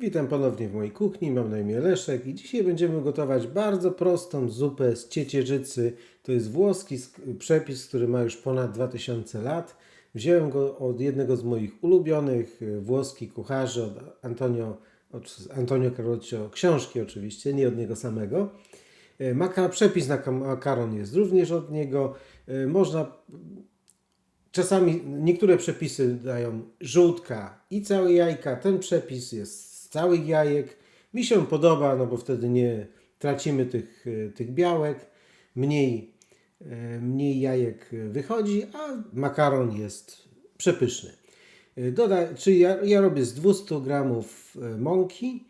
Witam ponownie w mojej kuchni, mam na imię Leszek i dzisiaj będziemy gotować bardzo prostą zupę z ciecierzycy. To jest włoski sk- przepis, który ma już ponad 2000 lat. Wziąłem go od jednego z moich ulubionych e, włoskich kucharzy, od Antonio, od Antonio Caroccio, książki oczywiście, nie od niego samego. E, Maka, przepis na makaron jest również od niego. E, Można Czasami niektóre przepisy dają żółtka i całe jajka. Ten przepis jest z całych jajek. Mi się podoba, no bo wtedy nie tracimy tych, e, tych białek. Mniej, e, mniej jajek wychodzi, a makaron jest przepyszny. E, Doda, czyli ja, ja robię z 200 gramów mąki,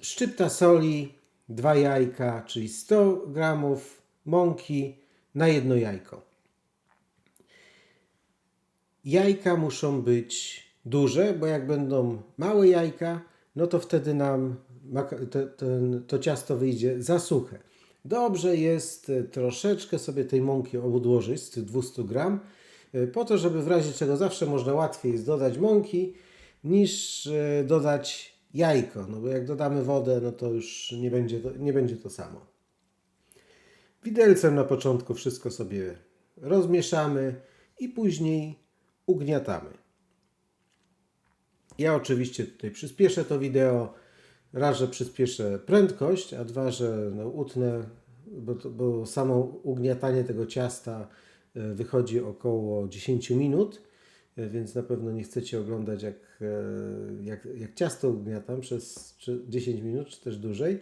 szczypta soli, dwa jajka, czyli 100 gramów mąki na jedno jajko. Jajka muszą być duże, bo jak będą małe jajka, no to wtedy nam ten, to ciasto wyjdzie za suche. Dobrze jest e, troszeczkę sobie tej mąki odłożyć z tych 200 gram, e, po to, żeby w razie czego zawsze można łatwiej jest dodać mąki, niż e, dodać jajko. No bo jak dodamy wodę, no to już nie będzie to, nie będzie to samo. Widelcem na początku wszystko sobie rozmieszamy i później ugniatamy. Ja oczywiście tutaj przyspieszę to wideo. Raz, że przyspieszę prędkość, a dwa, że no, utnę, bo, bo samo ugniatanie tego ciasta e, wychodzi około 10 minut, e, więc na pewno nie chcecie oglądać jak, e, jak, jak ciasto ugniatam przez czy 10 minut, czy też dłużej.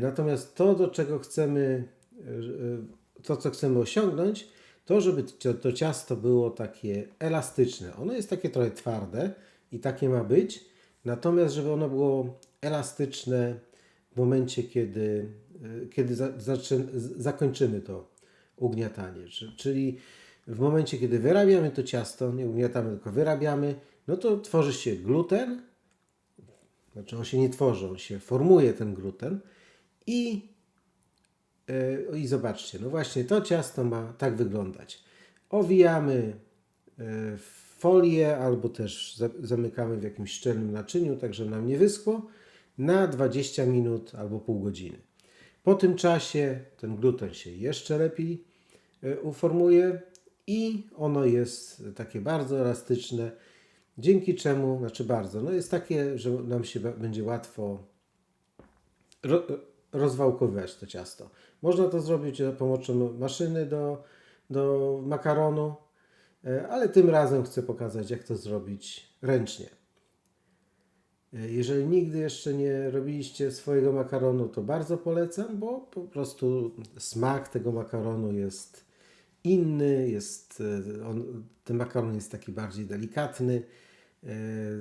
Natomiast to, do czego chcemy, to co chcemy osiągnąć, to żeby to, to ciasto było takie elastyczne. Ono jest takie trochę twarde i takie ma być, natomiast żeby ono było elastyczne w momencie, kiedy, e, kiedy zakończymy to ugniatanie. Czy- Czyli w momencie, kiedy wyrabiamy to ciasto, nie ugniatamy, tylko wyrabiamy, no to tworzy się gluten, znaczy on się nie tworzy, on się formuje ten gluten i E, I zobaczcie, no właśnie to ciasto ma tak wyglądać. Owijamy e, w folię albo też za- zamykamy w jakimś szczelnym naczyniu, tak żeby nam nie wyschło, na 20 minut albo pół godziny. Po tym czasie ten gluten się jeszcze lepiej e, uformuje i ono jest takie bardzo elastyczne, dzięki czemu, znaczy bardzo, no jest takie, że nam się będzie łatwo ro, rozwałkowywać to ciasto. Można to zrobić za pomocą maszyny do, do makaronu, ale tym razem chcę pokazać, jak to zrobić ręcznie. E, Jeżeli nigdy jeszcze nie robiliście swojego makaronu, to bardzo polecam, bo po prostu smak tego makaronu jest inny, jest, e, on, ten makaron jest taki bardziej delikatny. E,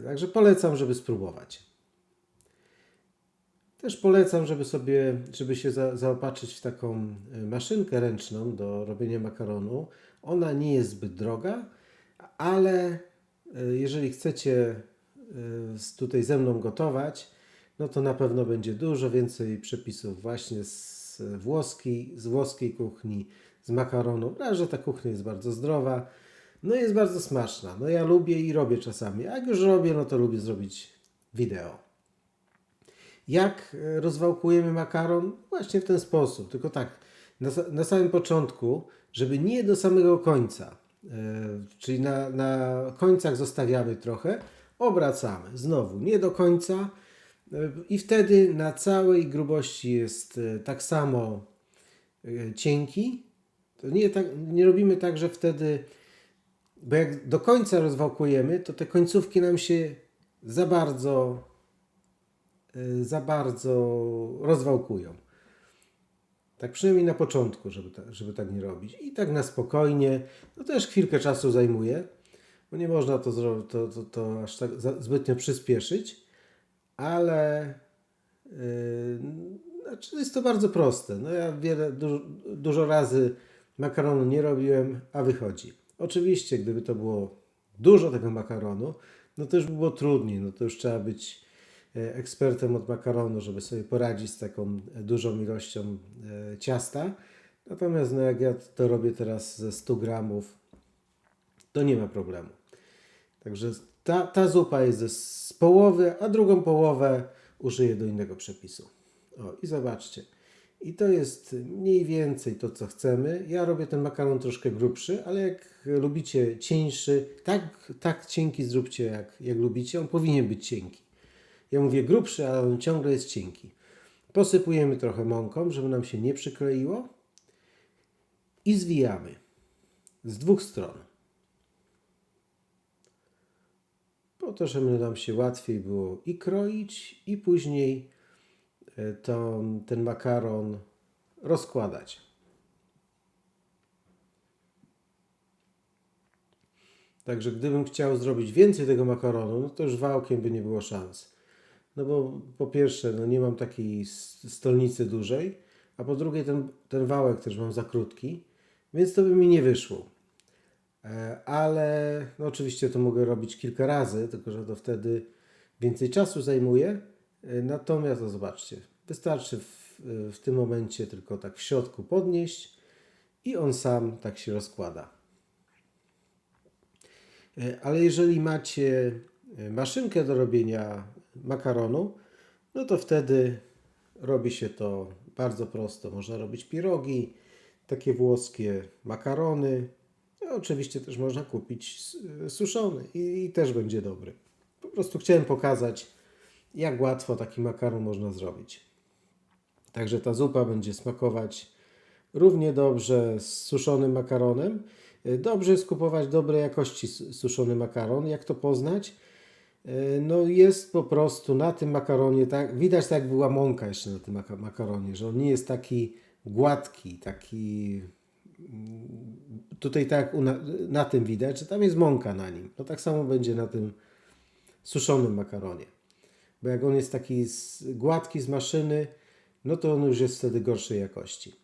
Także polecam, żeby spróbować. Też polecam, żeby sobie, żeby się za, zaopatrzyć w taką e, maszynkę ręczną do robienia makaronu. Ona nie jest zbyt droga, ale e, jeżeli chcecie e, tutaj ze mną gotować, no to na pewno będzie dużo więcej przepisów właśnie z włoskiej, z włoskiej kuchni, z makaronu. Raz, że ta kuchnia jest bardzo zdrowa, no jest bardzo smaczna. No ja lubię i robię czasami. A jak już robię, no to lubię zrobić wideo. Jak e, rozwałkujemy makaron? Właśnie w ten sposób, tylko tak, na, na samym początku, żeby nie do samego końca, e, czyli na, na końcach zostawiamy trochę, obracamy znowu, nie do końca e, i wtedy na całej grubości jest e, tak samo e, cienki. To nie, tak, nie robimy tak, że wtedy, bo jak do końca rozwałkujemy, to te końcówki nam się za bardzo y, za bardzo rozwałkują. Tak przynajmniej na początku, żeby, ta, żeby tak nie robić. I tak na spokojnie. To też chwilkę czasu zajmuje, bo nie można to, to, to, to aż tak zbytnio przyspieszyć, ale yy, znaczy jest to bardzo proste. No ja wiele, dużo, dużo razy makaronu nie robiłem, a wychodzi. Oczywiście, gdyby to było dużo tego makaronu, no to już by było trudniej. No to już trzeba być ekspertem od makaronu, żeby sobie poradzić z taką e, dużą ilością e, ciasta. Natomiast no jak ja to robię teraz ze 100 gramów, to nie ma problemu. Także ta, ta zupa jest z połowy, a drugą połowę użyję do innego przepisu. O, i zobaczcie. I to jest mniej więcej to, co chcemy. Ja robię ten makaron troszkę grubszy, ale jak lubicie cieńszy, tak, tak cienki zróbcie, jak, jak lubicie. On powinien być cienki. Ja mówię grubszy, ale on ciągle jest cienki. Posypujemy trochę mąką, żeby nam się nie przykleiło i zwijamy z dwóch stron. Po to, żeby nam się łatwiej było i kroić, i później e, to, ten makaron rozkładać. Także gdybym chciał zrobić więcej tego makaronu, no to już wałkiem by nie było szans. No bo po pierwsze, no nie mam takiej stolnicy dużej, a po drugie ten, ten wałek też mam za krótki, więc to by mi nie wyszło. E, Ale no oczywiście to mogę robić kilka razy, tylko że to wtedy więcej czasu zajmuje. E, Natomiast no zobaczcie, wystarczy w, w tym momencie tylko tak w środku podnieść i on sam tak się rozkłada. E, Ale jeżeli macie maszynkę do robienia makaronu, no to wtedy robi się to bardzo prosto. Można robić pierogi, takie włoskie makarony. No, oczywiście też można kupić s- suszony i, i też będzie dobry. Po prostu chciałem pokazać, jak łatwo taki makaron można zrobić. Także ta zupa będzie smakować równie dobrze z suszonym makaronem. E, Dobrze jest kupować dobrej jakości suszony makaron. Jak to poznać? E, No jest po prostu na tym makaronie, tak, widać tak jak była mąka jeszcze na tym maka- makaronie, że on nie jest taki gładki, taki mm, tutaj tak na, na tym widać, że tam jest mąka na nim. No tak samo będzie na tym suszonym makaronie. Bo jak on jest taki z, gładki z maszyny, no to on już jest wtedy gorszej jakości.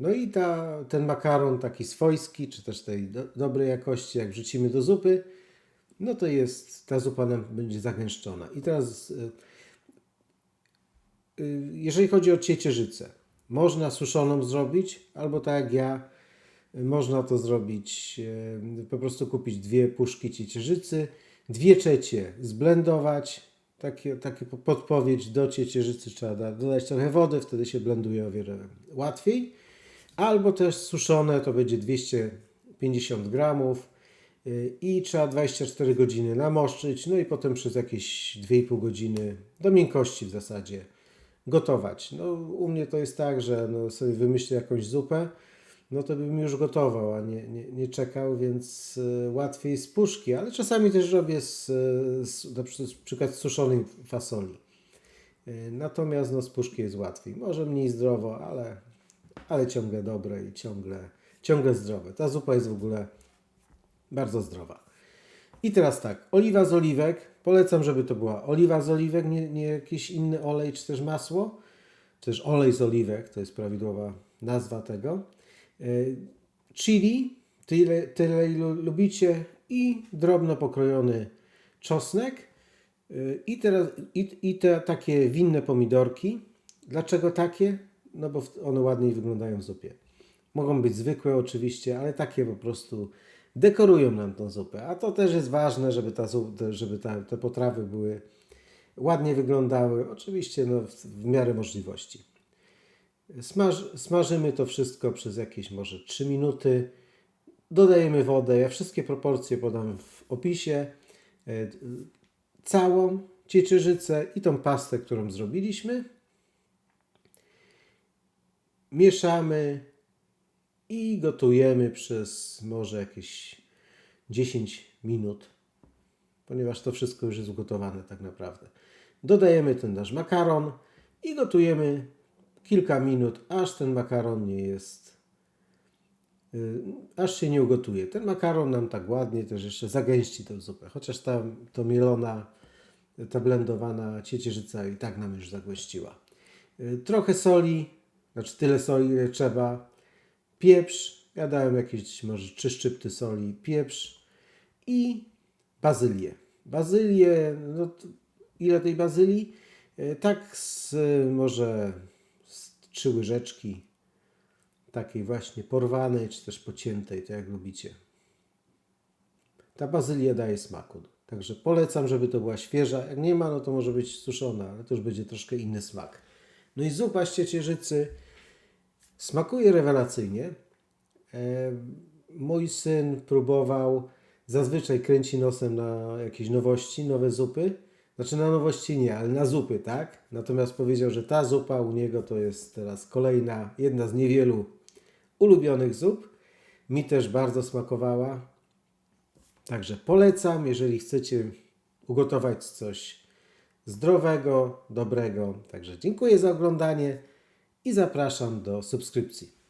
No i ta, ten makaron taki swojski, czy też tej do, dobrej jakości, jak wrzucimy do zupy, no to jest, ta zupa nam będzie zagęszczona. I teraz, y, y, jeżeli chodzi o ciecierzycę, można suszoną zrobić, albo tak jak ja, można to zrobić, y, po prostu kupić dwie puszki ciecierzycy, dwie trzecie zblendować, takie, takie po- podpowiedź do ciecierzycy trzeba da- dodać trochę wody, wtedy się blenduje o wiele łatwiej. Albo też suszone to będzie 250 gramów i trzeba 24 godziny namoszczyć, no i potem przez jakieś 2,5 godziny do miękkości w zasadzie gotować. No, u mnie to jest tak, że no, sobie wymyślę jakąś zupę, no to bym już gotował, a nie, nie, nie czekał, więc y, łatwiej z puszki, ale czasami też robię z, y, z, na przy- przykład z suszonej fasoli. Y, Natomiast no, z puszki jest łatwiej. Może mniej zdrowo, ale, ale ciągle dobre i ciągle, ciągle zdrowe. Ta zupa jest w ogóle bardzo zdrowa. I teraz tak, oliwa z oliwek. Polecam, żeby to była oliwa z oliwek, nie, nie jakiś inny olej, czy też masło. Czy też olej z oliwek, to jest prawidłowa nazwa tego. Y, Chili, tyle, tyle ilu lubicie. I drobno pokrojony czosnek. Y, I, teraz, i, i te takie winne pomidorki. Dlaczego takie? No bo one ładniej wyglądają w zupie. Mogą być zwykłe oczywiście, ale takie po prostu dekorują nam tą zupę. A to też jest ważne, żeby, ta, zup- żeby ta, te potrawy były ładnie wyglądały. Oczywiście no, w, w miarę możliwości. Smaż, smażymy to wszystko przez jakieś może 3 minuty. Dodajemy wodę. Ja wszystkie proporcje podam w opisie. E, Całą ciecierzycę i tą pastę, którą zrobiliśmy. Mieszamy i gotujemy przez może jakieś 10 minut, ponieważ to wszystko już jest ugotowane tak naprawdę. Dodajemy ten nasz makaron i gotujemy kilka minut, aż ten makaron nie jest, y, aż się nie ugotuje. Ten makaron nam tak ładnie też jeszcze zagęści tę zupę, chociaż ta to mielona, ta blendowana ciecierzyca i tak nam już zagęściła. Y, Trochę soli, znaczy tyle soli, ile trzeba. Pieprz, ja dałem jakieś może trzy szczypty soli, pieprz i bazylię. Bazylię, no ile tej bazylii? Y, Tak z może z trzy łyżeczki takiej właśnie porwanej, czy też pociętej, to jak lubicie. Ta bazylia daje smaku Także polecam, żeby to była świeża. Jak nie ma, no to może być suszona, ale to już będzie troszkę inny smak. No i zupa z ciecierzycy smakuje rewelacyjnie. E, mój syn próbował, zazwyczaj kręci nosem na jakieś nowości, nowe zupy. Znaczy na nowości nie, ale na zupy, tak? Natomiast powiedział, że ta zupa u niego to jest teraz kolejna, jedna z niewielu ulubionych zup. Mi też bardzo smakowała. Także polecam, jeżeli chcecie ugotować coś zdrowego, dobrego. Także dziękuję za oglądanie i zapraszam do subskrypcji.